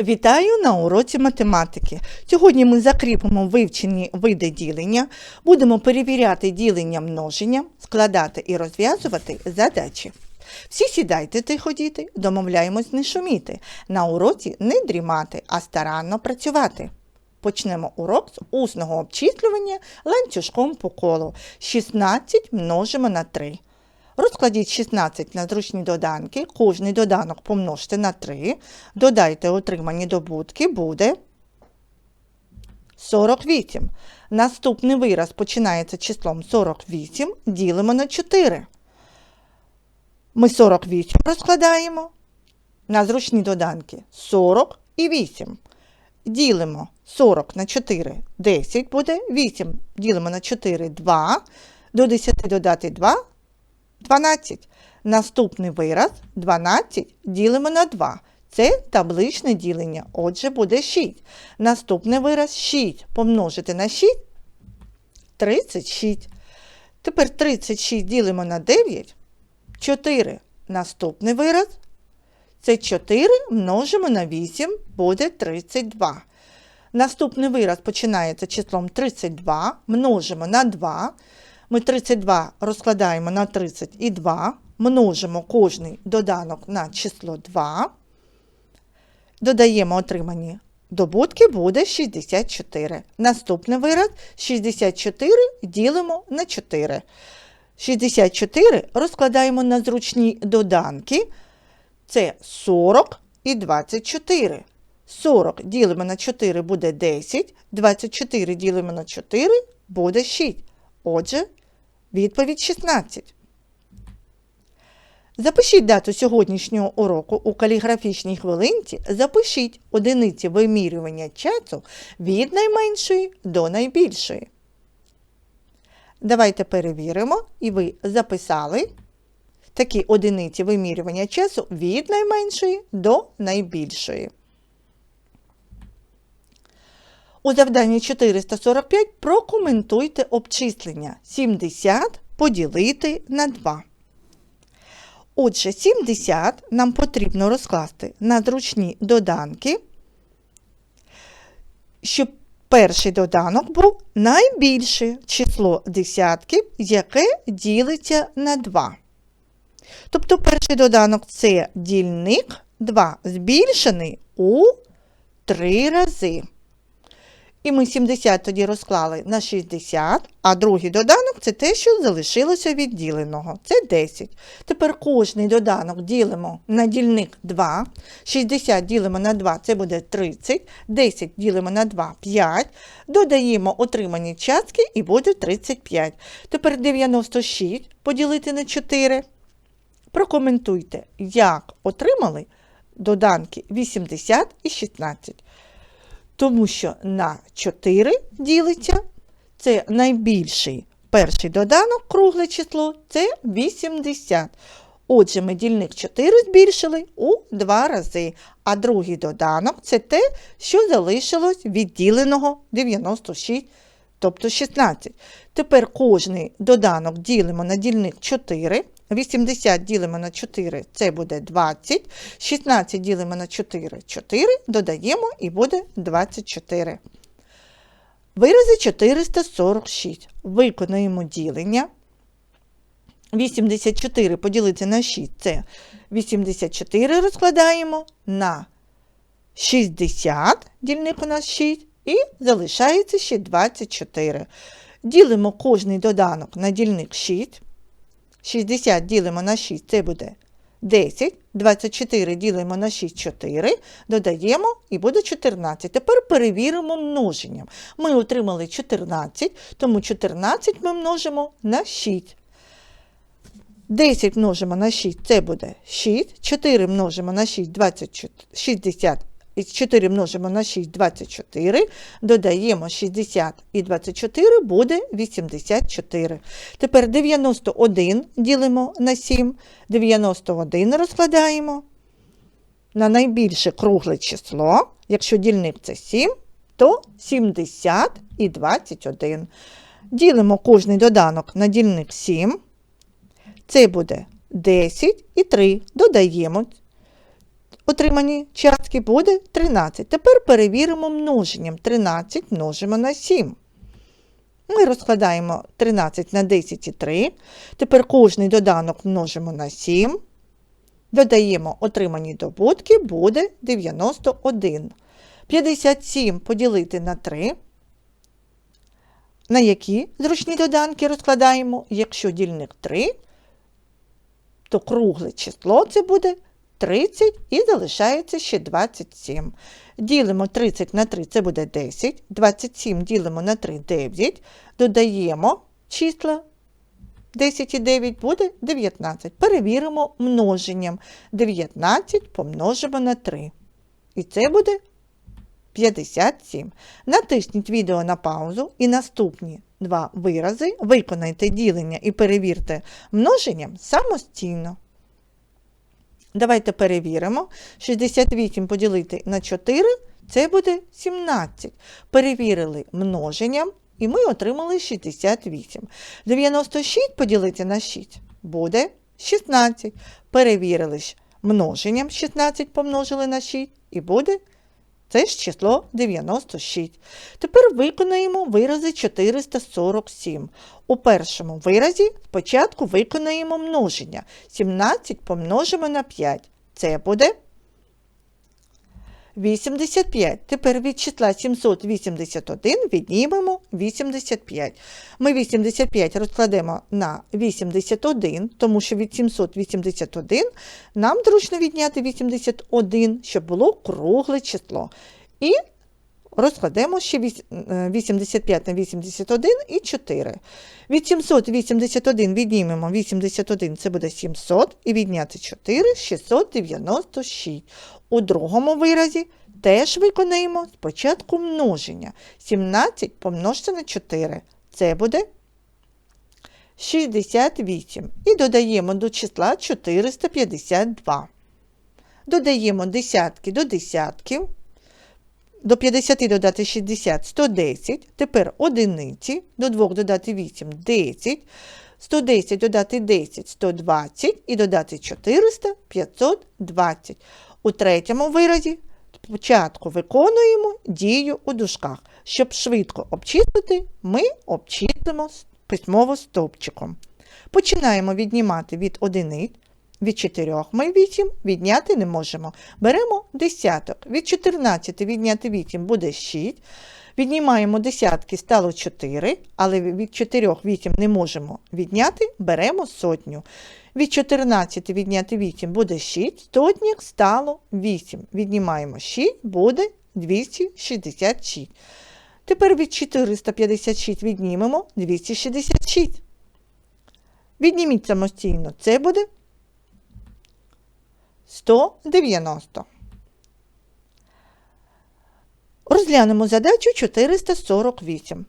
Вітаю на уроці математики. Сьогодні ми закріпимо вивчені види ділення, будемо перевіряти ділення множення, складати і розв'язувати задачі. Всі сідайте тихо, діти, домовляємось не шуміти. На уроці не дрімати, а старанно працювати. Почнемо урок з усного обчислювання ланцюжком по колу. 16 множимо на 3. Розкладіть 16 на зручні доданки, кожний доданок помножте на 3, додайте отримані добутки, буде 48. Наступний вираз починається числом 48, ділимо на 4. Ми 48 розкладаємо на зручні доданки 40 і 8. Ділимо 40 на 4, 10 буде, 8 ділимо на 4, 2, до 10 додати 2, 12. Наступний вираз 12 ділимо на 2. Це табличне ділення, отже, буде 6. Наступний вираз 6 помножити на 6 36. Тепер 36 ділимо на 9 4. Наступний вираз це 4 множимо на 8 буде 32. Наступний вираз починається числом 32, множимо на 2. Ми 32 розкладаємо на 30 і 2, множимо кожний доданок на число 2. Додаємо отримані добутки, буде 64. Наступний вираз 64 ділимо на 4. 64 розкладаємо на зручні доданки. Це 40 і 24. 40 ділимо на 4 буде 10, 24 ділимо на 4 буде 6. Отже, відповідь 16. Запишіть дату сьогоднішнього уроку у каліграфічній хвилинці. Запишіть одиниці вимірювання часу від найменшої до найбільшої. Давайте перевіримо, і ви записали такі одиниці вимірювання часу від найменшої до найбільшої. У завданні 445 прокоментуйте обчислення 70 поділити на 2. Отже, 70 нам потрібно розкласти на зручні доданки, щоб перший доданок був найбільше число десятків, яке ділиться на 2. Тобто перший доданок це дільник 2 збільшений у 3 рази. І ми 70 тоді розклали на 60, а другий доданок це те, що залишилося від діленого. Це 10. Тепер кожний доданок ділимо на дільник 2. 60 ділимо на 2, це буде 30. 10 ділимо на 2 5. Додаємо отримані частки і буде 35. Тепер 96 поділити на 4. Прокоментуйте, як отримали доданки 80 і 16 тому що на 4 ділиться це найбільший перший доданок, кругле число це 80. Отже, ми дільник 4 збільшили у 2 рази, а другий доданок це те, що залишилось від діленого 96, тобто 16. Тепер кожний доданок ділимо на дільник 4. 80 ділимо на 4, це буде 20. 16 ділимо на 4, 4, додаємо і буде 24. Вирази 446. Виконуємо ділення. 84 поділити на 6 це 84 розкладаємо на 60, дільник у нас 6, і залишається ще 24. Ділимо кожний доданок на дільник 6. 60 ділимо на 6, це буде 10. 24 ділимо на 6, 4, додаємо і буде 14. Тепер перевіримо множенням. Ми отримали 14, тому 14 ми множимо на 6. 10 множимо на 6, це буде 6. 4 множимо на 6, 20, 60. І 4 множимо на 6, 24, додаємо 60 і 24, буде 84. Тепер 91 ділимо на 7, 91 розкладаємо на найбільше кругле число. Якщо дільник це 7, то 70 і 21. Ділимо кожний доданок на дільник 7. Це буде 10 і 3. Додаємо отримані частки буде 13. Тепер перевіримо множенням. 13 множимо на 7. Ми розкладаємо 13 на 10 і 3. Тепер кожний доданок множимо на 7. Додаємо отримані добутки, буде 91. 57 поділити на 3. На які зручні доданки розкладаємо? Якщо дільник 3, то кругле число це буде 30 і залишається ще 27. Ділимо 30 на 3, це буде 10. 27 ділимо на 3 9. Додаємо числа 10 і 9 буде 19. Перевіримо множенням. 19 помножимо на 3. І це буде 57. Натисніть відео на паузу і наступні два вирази виконайте ділення і перевірте множенням самостійно. Давайте перевіримо. 68 поділити на 4 це буде 17. Перевірили множенням і ми отримали 68. 96 поділити на 6 буде 16. Перевірили множенням 16 помножили на 6 і буде це ж число 96. Тепер виконаємо вирази 447. У першому виразі спочатку виконаємо множення. 17 помножимо на 5. Це буде 85. Тепер від числа 781 віднімемо 85. Ми 85 розкладемо на 81, тому що від 781 нам зручно відняти 81, щоб було кругле число. І розкладемо ще 85 на 81 і 4. Від 781 віднімемо 81, це буде 700, і відняти 4 696. У другому виразі теж виконаємо спочатку множення. 17 помножте на 4. Це буде 68. І додаємо до числа 452. Додаємо десятки до десятків. До 50 додати 60 110. Тепер одиниці. До 2 додати 8 10. 110 додати 10 120 і додати 400 520. У третьому виразі спочатку виконуємо дію у дужках. Щоб швидко обчислити, ми обчислимо письмово стовпчиком. Починаємо віднімати від одиниць. Від 4 ми 8 відняти не можемо. Беремо десяток. Від 14 відняти 8 буде 6. Віднімаємо десятки, стало 4, але від 4 8 не можемо відняти, беремо сотню. Від 14 відняти 8 буде 6, сотніх стало 8. Віднімаємо 6, буде 266. Тепер від 456 віднімемо 266. Відніміть самостійно, це буде 190. Розглянемо задачу 448.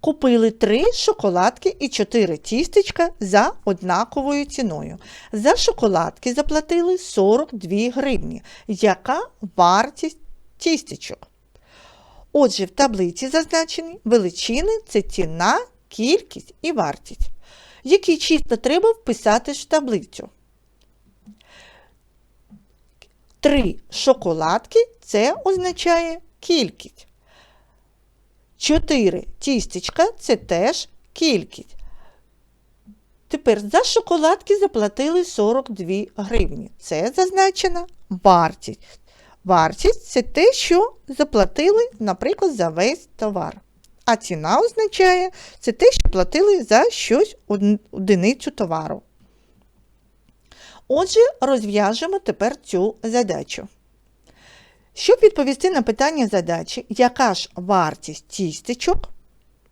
Купили 3 шоколадки і 4 тістечка за однаковою ціною. За шоколадки заплатили 42 гривні. Яка вартість тістечок? Отже, в таблиці зазначені величини це ціна, кількість і вартість. Які числа треба вписати в таблицю? Три шоколадки це означає кількість. 4 тістечка це теж кількість. Тепер за шоколадки заплатили 42 гривні. Це зазначена вартість. Вартість це те, що заплатили, наприклад, за весь товар. А ціна означає це те, що платили за щось одиницю товару. Отже, розв'яжемо тепер цю задачу. Щоб відповісти на питання задачі, яка ж вартість тістечок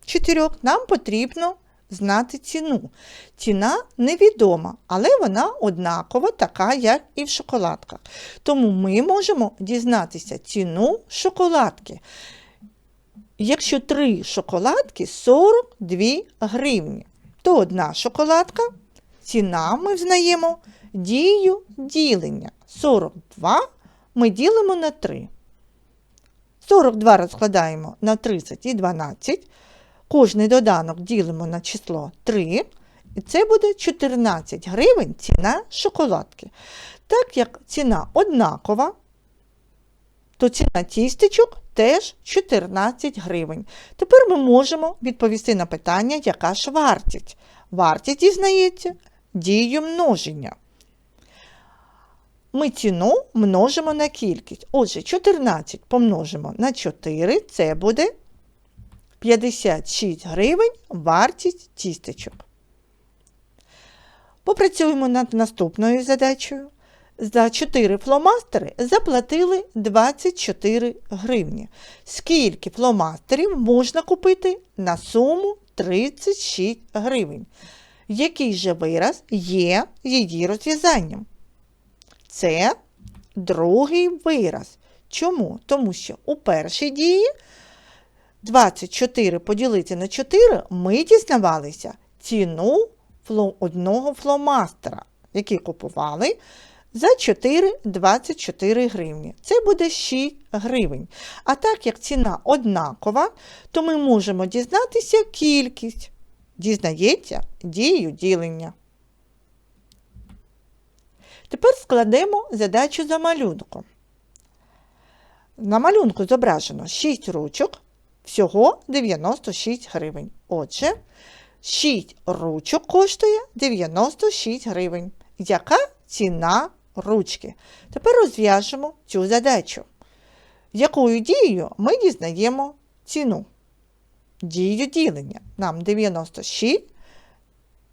чотирьох, нам потрібно знати ціну. Ціна невідома, але вона однакова, така, як і в шоколадках. Тому ми можемо дізнатися ціну шоколадки. Якщо три шоколадки 42 гривні, то одна шоколадка, ціна ми взнаємо дію ділення 42 ми ділимо на 3. 42 розкладаємо на 30 і 12. Кожний доданок ділимо на число 3. І це буде 14 гривень ціна шоколадки. Так як ціна однакова, то ціна тістечок теж 14 гривень. Тепер ми можемо відповісти на питання, яка ж вартість. Вартість дізнається дією множення. Ми ціну множимо на кількість. Отже, 14 помножимо на 4, це буде 56 гривень вартість тістечок. Попрацюємо над наступною задачею. За 4 фломастери заплатили 24 гривні. Скільки фломастерів можна купити на суму 36 гривень? Який же вираз є її розв'язанням? Це другий вираз. Чому? Тому що у першій дії 24 поділити на 4 ми дізнавалися ціну одного фломастера, який купували за 4,24 гривні. Це буде 6 гривень. А так як ціна однакова, то ми можемо дізнатися кількість. Дізнається дією ділення. Тепер складемо задачу за малюнком. На малюнку зображено 6 ручок, всього 96 гривень. Отже, 6 ручок коштує 96 гривень. Яка ціна ручки? Тепер розв'яжемо цю задачу. Якою дією ми дізнаємо ціну? Дію ділення. Нам 96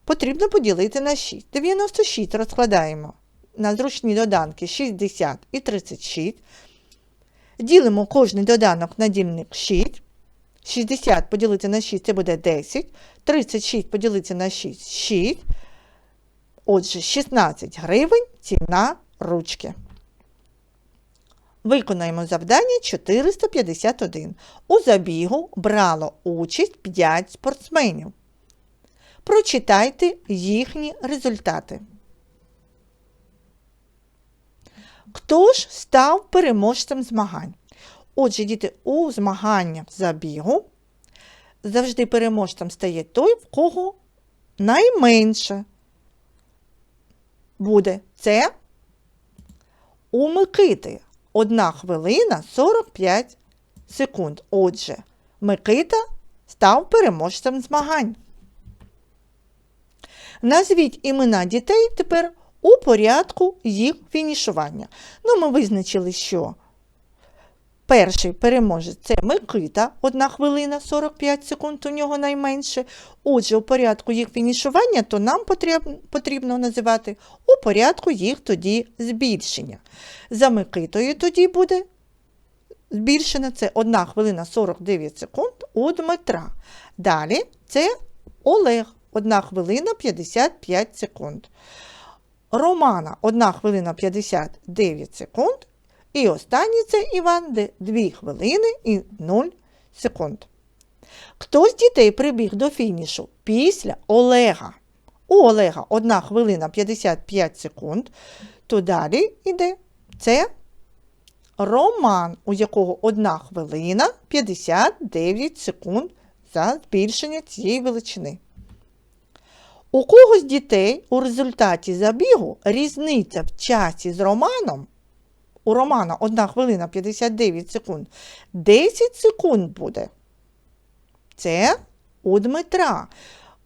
потрібно поділити на 6. 96 розкладаємо зручні доданки 60 і 36. Ділимо кожний доданок на дільник 6. 60 поділити на 6 це буде 10. 36 поділити на 6 6. Отже, 16 гривень ціна ручки. Виконаємо завдання 451. У забігу брало участь 5 спортсменів. Прочитайте їхні результати. Хто ж став переможцем змагань? Отже, діти, у змаганнях забігу завжди переможцем стає той, в кого найменше буде. Це у Микити. Одна хвилина 45 секунд. Отже, Микита став переможцем змагань. Назвіть імена дітей тепер у порядку їх фінішування. Ну, ми визначили, що перший переможець це Микита, 1 хвилина 45 секунд, у нього найменше. Отже, у порядку їх фінішування, то нам потрібно, називати у порядку їх тоді збільшення. За Микитою тоді буде збільшено це 1 хвилина 49 секунд у Дмитра. Далі це Олег, 1 хвилина 55 секунд. Романа 1 хвилина 59 секунд. І останній це Іванде 2 хвилини і 0 секунд. Хто з дітей прибіг до фінішу після Олега? У Олега 1 хвилина 55 секунд, то далі йде це Роман, у якого 1 хвилина 59 секунд за збільшення цієї величини. У кого з дітей у результаті забігу різниця в часі з Романом? У Романа 1 хвилина 59 секунд. 10 секунд буде. Це у Дмитра.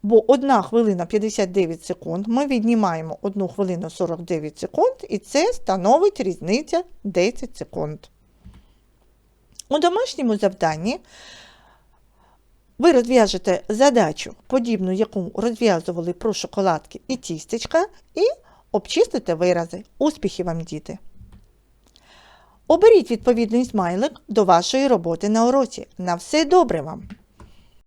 Бо 1 хвилина 59 секунд ми віднімаємо 1 хвилину 49 секунд, і це становить різниця 10 секунд. У домашньому завданні ви розв'яжете задачу, подібну, яку розв'язували про шоколадки і тістечка, і обчистите вирази. Успіхів вам, діти! Оберіть відповідний смайлик до вашої роботи на уроці. На все добре вам!